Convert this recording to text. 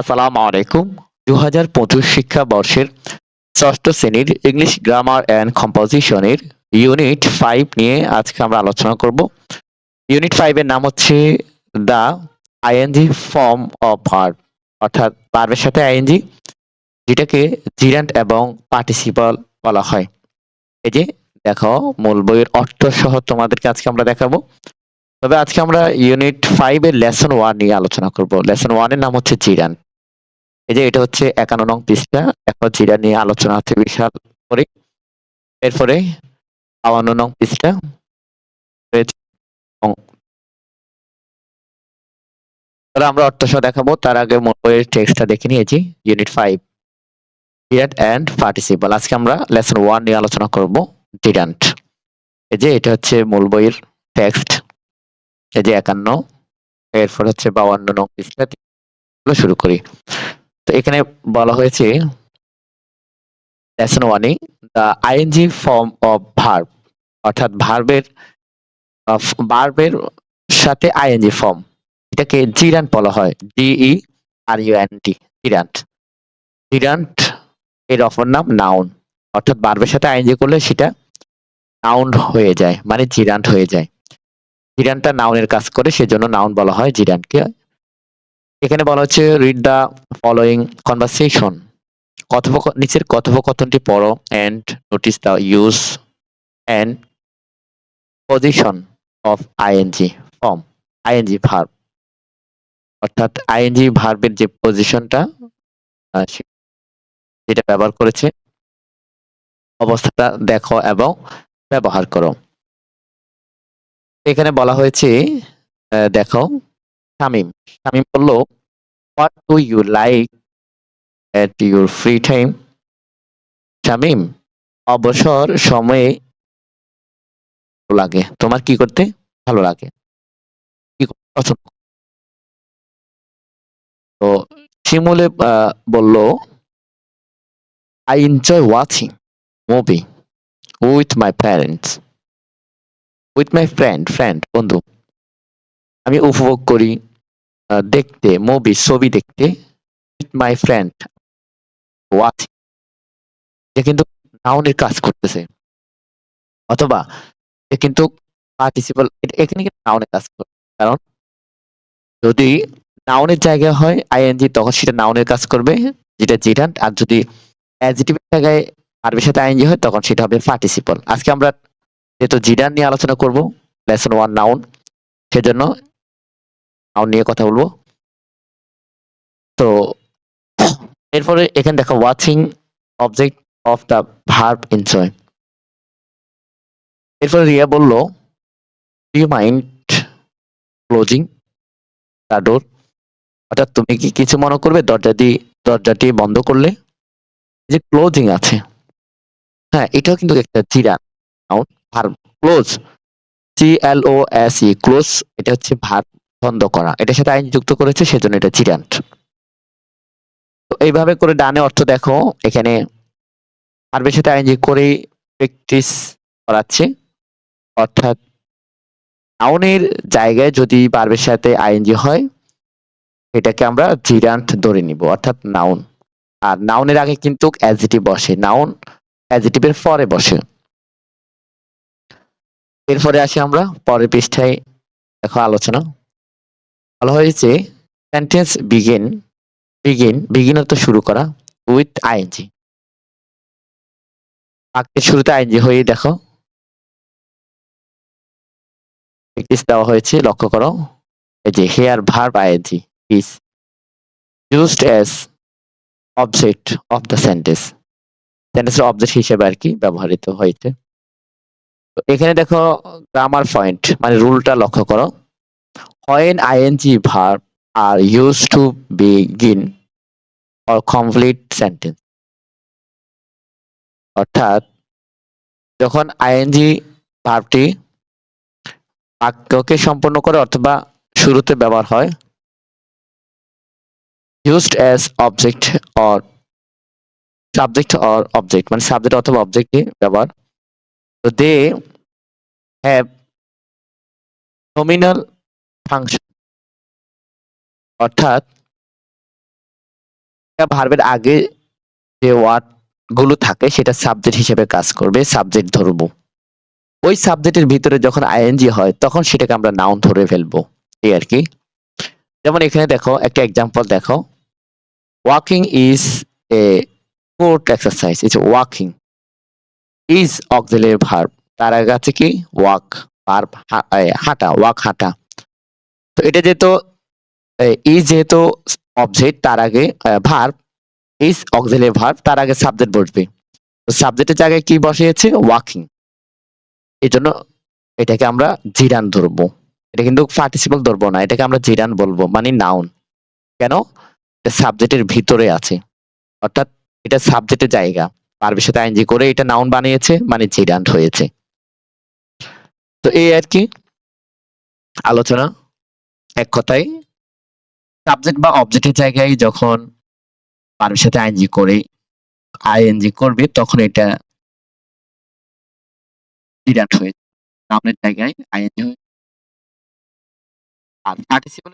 আসসালামু আলাইকুম। দু হাজার পঁচিশ শিক্ষাবর্ষের ষষ্ঠ শ্রেণির ইংলিশ গ্রামার অ্যান্ড কম্পোজিশনের ইউনিট ফাইভ নিয়ে আজকে আমরা আলোচনা করব। ইউনিট ফাইভ এর নাম হচ্ছে the ING form of verb অর্থাৎ ভার্বের সাথে আইএনজি যেটাকে জিরান্ট এবং পার্টিসিপাল বলা হয়। এই যে, দেখো, মূল বইয়ের অর্থ সহ তোমাদেরকে আজকে আমরা দেখাবো। তবে আজকে আমরা ইউনিট ফাইভ এর লেসন ওয়ান নিয়ে আলোচনা করব। লেসন ওয়ানের নাম হচ্ছে জিরান্ট এই যে এটা হচ্ছে একান্ন নং পৃষ্ঠা। এখন জিরা নিয়ে আলোচনা হচ্ছে বিশাল করে। এরপরে বাউন্ন নং পৃষ্ঠা রয়েছে। তাহলে আমরা অর্থ দেখাবো। তার আগে মূল টেক্সটটা দেখে নিয়েছি। Unit five gerund and participle আজকে আমরা লেসন ওয়ান নিয়ে আলোচনা করব। ডিরান্ট এই যে এটা হচ্ছে মূল বইয়ের টেক্সট এই যে একান্ন। এরপর হচ্ছে বাউন্ন নং পৃষ্ঠা। শুরু করি। তো এখানে বলা হয়েছে লেসন ওয়ানে the ING form of verb অর্থাৎ ভার্বের ভার্বের সাথে আইএনজি ফর্ম এটাকে জিরান্ট বলা হয় G E R U N D gerund gerund এর অপর নাম নাউন অর্থাৎ ভার্বের সাথে আইএনজি করলে সেটা নাউন হয়ে যায় মানে জিরান্ট হয়ে যায়। জিরান্টটা নাউনের কাজ করে, সেজন্য নাউন বলা হয় জিরান্টকে এখানে বলা হচ্ছে রিড দ্য ফলোয়িং কনভারসেশন কথোপক নিচের কথোপকথনটি পড়ো and notice the use and position of ING form ING verb অর্থাৎ আইএনজি ভার্বের যে পজিশনটা যেটা ব্যবহার করেছে, অবস্থাটা দেখো এবং ব্যবহার করো। এখানে বলা হয়েছে দেখো শামিম শামিম বলল what do you like at your free time Shamim, অবসর সময়ে লাগে। তোমার কি করতে ভালো লাগে? কি পছন্দ? তো শিমুলে বলল I enjoy watching movie with my parents with my friend friend বন্ধু। আমি উপভোগ করি দেখতে মুভি ছবি দেখতে মাই ফ্রেন্ড ওয়াচিং যে কিন্তু নাউনের কাজ করতেছে। অথবা এ কিন্তু পার্টিসিপাল এখানে কিন্তু নাউনের কাজ করে, কারণ যদি নাউনের জায়গা হয় আইএনজি তখন সেটা নাউনের কাজ করবে, যেটা জিরান্ট আর যদি অ্যাডজেটিভের জায়গায় ভার্বের সাথে আইএনজি হয়, তখন সেটা হবে পার্টিসিপাল আজকে আমরা যেহেতু জিরান নিয়ে আলোচনা করব লেসন ওয়ান নাউন সেজন্য নাউন নিয়ে কথা বলব। তো, এরপরে এখানে দেখো watching object of the verb enjoy এরপরে রিয়া বলল you mind closing the door অর্থাৎ তুমি কি কিছু মনে করবে? দরজাটি দরজাটি বন্ধ করলে যে ক্লোজিং আছে। হ্যাঁ এটাও কিন্তু একটা noun verb close C L O S E close এটা হচ্ছে ভার্ব বন্ধ করা। এটার সাথে আইন যুক্ত করেছে, সেজন্য এটা জিরান্ট তো এইভাবে করে ডানে অর্থ দেখো, এখানে ভার্বের সাথে আইন করেই প্র্যাকটিস করাচ্ছে। অর্থাৎ নাউনের জায়গায় যদি ভার্বের সাথে আইএনজি হয়, এটাকে আমরা জিরান্ট ধরে নিব, অর্থাৎ নাউন। আর নাউনের আগে কিন্তু অ্যাজিটিভ বসে, নাউন অ্যাজিটিভের পরে বসে। এরপরে আসি আমরা, পরের পৃষ্ঠায় দেখো আলোচনা। বলা হয়েছে সেন্টেন্স বিগিন বিগিন বিগিন তো শুরু করা উইথ আইএনজি বাক্যের শুরুতে আইএনজি হয়ে দেখো। প্র্যাকটিস দেওয়া হয়েছে, লক্ষ্য করো। এই যে here verb ING is used as object of the sentence সেন্টেন্সের অবজেক্ট হিসেবে আর কি ব্যবহৃত হয়েছে। এখানে দেখো গ্রামার পয়েন্ট মানে রুলটা লক্ষ্য করো। when ing verb are used to begin or complete sentence. অর্থাৎ, যখন আইএনজি ভাবটি বাক্যকে সম্পূর্ণ করে অথবা শুরুতে ব্যবহার হয় used as object or subject or object মানে সাবজেক্ট অথবা অবজেক্টে ব্যবহার, তো দে হ্যাভ নমিনাল ফাংশন অর্থাৎ ভার্বের আগে যে ওয়ার্ডগুলো থাকে, সেটা সাবজেক্ট হিসেবে কাজ করবে সাবজেক্ট ধরবো। ওই সাবজেক্টের ভিতরে যখন আইএনজি হয়, তখন সেটাকে আমরা নাউন ধরে ফেলব। এই আর কি। যেমন এখানে দেখো, একটা এক্সাম্পল দেখো। Walking is a good exercise is walking is auxiliary verb তার আগে আছে কি? ওয়াক ভার্ব হাঁটা ওয়াক হাঁটা। তো এটা যেহেতু ইজ যেহেতু অবজেক্ট তার আগে ভার্ব ইজ অক্সিলারি ভার্ব তার আগে সাবজেক্ট বসবে। তো সাবজেক্টের জায়গায় কি বসিয়েছে? ওয়াকিং এই জন্য এটাকে আমরা জিরান ধরবো। এটা কিন্তু পার্টিসিপল ধরবো না, এটাকে আমরা জিরান বলব মানে নাউন কেন? এটা সাবজেক্টের ভিতরে আছে। অর্থাৎ এটা সাবজেক্টের জায়গা। পারবের সাথে আইনজি করে এটা নাউন বানিয়েছে মানে জিরান হয়েছে। তো এই আর কি আলোচনা। এক কথায় সাবজেক্ট বা অবজেক্টের জায়গায় যখন পারের সাথে আইনজি করে আইএনজি করবে, তখন এটা ডিডাক্ট হয়ে নামের জায়গায় আইএনজি হয়ে আর পার্টিসিপল